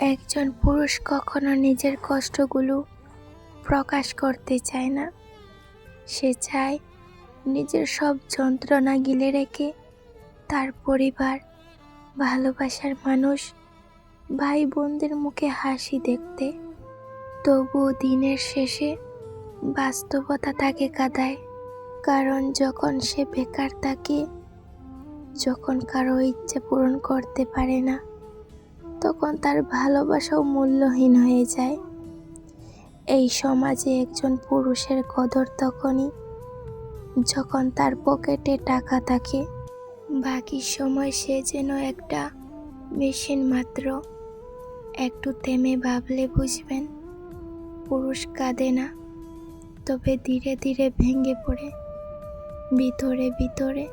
একজন পুরুষ কখনো নিজের কষ্টগুলো প্রকাশ করতে চায় না। সে চায় নিজের সব যন্ত্রণা গিলে রেখে তার পরিবার, ভালোবাসার মানুষ ভাই বোনদের মুখে হাসি দেখতে। তবুও দিনের শেষে বাস্তবতা তাকে কাঁদায়, কারণ যখন সে বেকার থাকে, যখন কারও ইচ্ছে পূরণ করতে পারে না তখন তার ভালোবাসাও মূল্যহীন হয়ে যায়। এই সমাজে একজন পুরুষের কদর তখনই যখন তার পকেটে টাকা থাকে। বাকি সময় সে যেন একটা মেশিন মাত্র। একটু থেমে ভাবলে বুঝবেন, পুরুষ কাঁদে না, তবে ধীরে ধীরে ভেঙে পড়ে, ভিতরে ভিতরে।